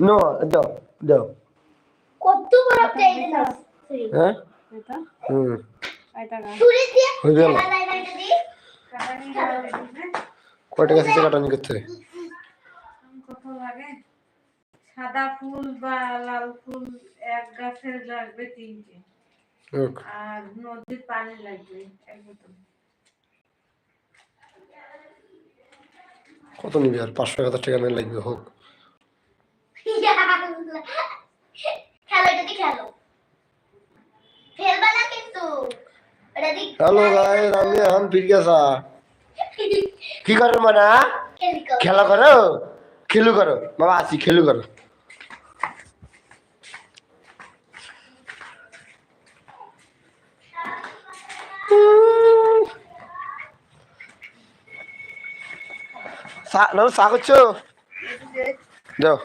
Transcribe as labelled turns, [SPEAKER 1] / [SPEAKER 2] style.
[SPEAKER 1] No দাও দাও।
[SPEAKER 2] কত বড় না ফ্রি
[SPEAKER 1] হ্যাঁ?
[SPEAKER 3] এটা?
[SPEAKER 1] হুম। হয়ে
[SPEAKER 3] কাটানি
[SPEAKER 1] করতে?
[SPEAKER 3] সাদা ফুল বা লাল ফুল এক গাছের লাগবে তিনটে। আর নদীর পানি লাগবে এক বোতল।
[SPEAKER 1] কত নিবি আর? পাঁচশো টাকা নিয়ে লাগবে হোক। হ্যালো ভাই আমি এখন ফির গেছা। কি করো মানে
[SPEAKER 2] খেলা। করো?
[SPEAKER 1] খেলু করো। বাবা আছি খেলু করো। করছ যাও।